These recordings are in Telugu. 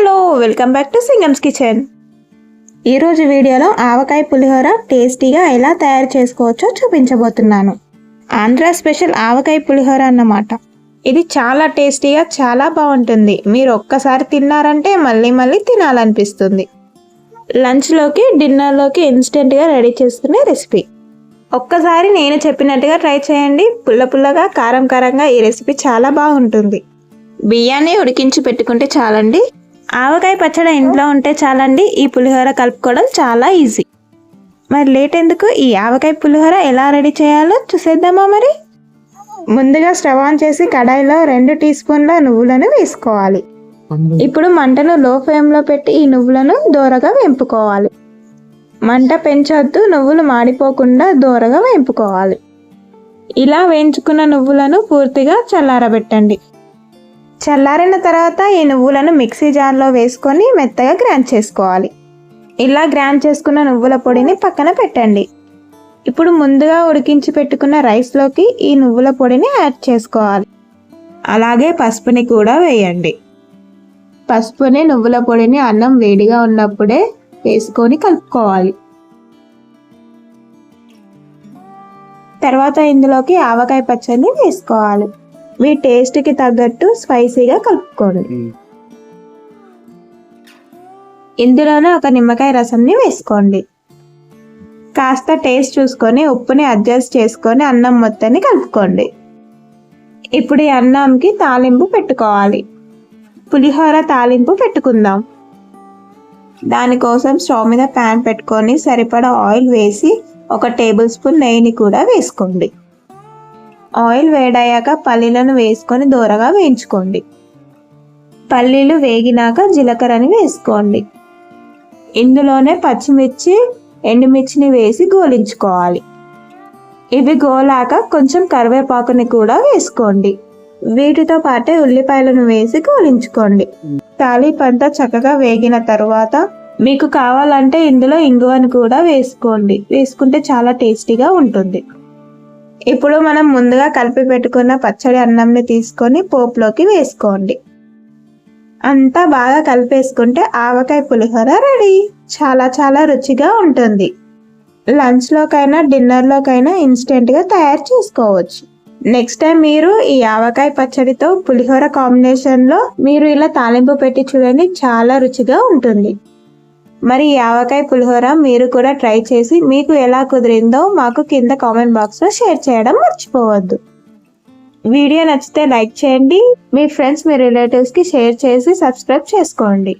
Hello welcome back to Singam's kitchen. ఈరోజు వీడియోలో ఆవకాయ పులిహోర టేస్టీగా ఎలా తయారు చేసుకోవచ్చో చూపించబోతున్నాను. ఆంధ్ర స్పెషల్ ఆవకాయ పులిహోర అన్నమాట. ఇది చాలా టేస్టీగా చాలా బాగుంటుంది. మీరు ఒక్కసారి తిన్నారంటే మళ్ళీ మళ్ళీ తినాలనిపిస్తుంది. లంచ్లోకి డిన్నర్లోకి ఇన్స్టెంట్గా రెడీ చేసుకునే రెసిపీ. ఒక్కసారి నేను చెప్పినట్టుగా ట్రై చేయండి. పుల్ల పుల్లగా కారం కారంగా ఈ రెసిపీ చాలా బాగుంటుంది. బియ్యాన్ని ఉడికించి పెట్టుకుంటే చాలండి. ఆవకాయ పచ్చడి ఇంట్లో ఉంటే చాలండి. ఈ పులిహోర కలుపుకోవడం చాలా ఈజీ. మరి లేట్ ఎందుకు? ఈ ఆవకాయ పులిహోర ఎలా రెడీ చేయాలో చూసేద్దామా మరి? ముందుగా స్టవ్ ఆన్ చేసి కడాయిలో రెండు టీ స్పూన్ల నువ్వులను వేసుకోవాలి. ఇప్పుడు మంటను లో ఫ్లేమ్లో పెట్టి ఈ నువ్వులను దోరగా వేంపుకోవాలి. మంట పెంచొద్దు నువ్వులు మాడిపోకుండా దోరగా వేంపుకోవాలి. ఇలా వేయించుకున్న నువ్వులను పూర్తిగా చల్లారబెట్టండి. చల్లారిన తర్వాత ఈ నువ్వులను మిక్సీ జార్లో వేసుకొని మెత్తగా గ్రైండ్ చేసుకోవాలి. ఇలా గ్రైండ్ చేసుకున్న నువ్వుల పొడిని పక్కన పెట్టండి. ఇప్పుడు ముందుగా ఉడికించి పెట్టుకున్న రైస్లోకి ఈ నువ్వుల పొడిని యాడ్ చేసుకోవాలి. అలాగే పసుపుని కూడా వేయండి. పసుపుని నువ్వుల పొడిని అన్నం వేడిగా ఉన్నప్పుడే వేసుకొని కలుపుకోవాలి. తర్వాత ఇందులోకి ఆవకాయ పచ్చడిని వేసుకోవాలి. మీ టేస్ట్కి తగ్గట్టు స్పైసీగా కలుపుకోండి. ఇందులోనే ఒక నిమ్మకాయ రసంని వేసుకోండి. కాస్త టేస్ట్ చూసుకొని ఉప్పుని అడ్జస్ట్ చేసుకొని అన్నం మొత్తాన్ని కలుపుకోండి. ఇప్పుడు ఈ అన్నంకి తాలింపు పెట్టుకోవాలి. పులిహోర తాలింపు పెట్టుకుందాం. దానికోసం స్టవ్ మీద ప్యాన్ పెట్టుకొని సరిపడా ఆయిల్ వేసి ఒక టేబుల్ స్పూన్ నెయ్యిని కూడా వేసుకోండి. ఆయిల్ వేడయ్యాక పల్లీలను వేసుకొని దూరగా వేయించుకోండి. పల్లీలు వేగినాక జీలకర్రని వేసుకోండి. ఇందులోనే పచ్చిమిర్చి ఎండుమిర్చిని వేసి గోలించుకోవాలి. ఇవి గోలాక కొంచెం కరివేపాకుని కూడా వేసుకోండి. వీటితో పాటే ఉల్లిపాయలను వేసి గోలించుకోండి. తాలింపంతా చక్కగా వేగిన తర్వాత మీకు కావాలంటే ఇందులో ఇంగువని కూడా వేసుకోండి. వేసుకుంటే చాలా టేస్టీగా ఉంటుంది. ఇప్పుడు మనం ముందుగా కలిపి పెట్టుకున్న పచ్చడి అన్నంని తీసుకొని పోపులోకి వేసుకోండి. అంతా బాగా కలిపేసుకుంటే ఆవకాయ పులిహోర రెడీ. చాలా చాలా రుచిగా ఉంటుంది. లంచ్లోకైనా డిన్నర్లోకైనా ఇన్స్టెంట్గా తయారు చేసుకోవచ్చు. నెక్స్ట్ టైం మీరు ఈ ఆవకాయ పచ్చడితో పులిహోర కాంబినేషన్లో మీరు ఇలా తాలింపు పెట్టి చూడండి చాలా రుచిగా ఉంటుంది. మరి ఆవకాయ పులిహోర మీరు కూడా ట్రై చేసి మీకు ఎలా కుదిరిందో మాకు కింద కామెంట్ బాక్స్లో షేర్ చేయడం మర్చిపోవద్దు. వీడియో నచ్చితే లైక్ చేయండి మీ ఫ్రెండ్స్ మీ రిలేటివ్స్కి షేర్ చేసి సబ్స్క్రైబ్ చేసుకోండి.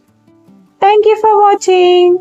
Thank you for watching.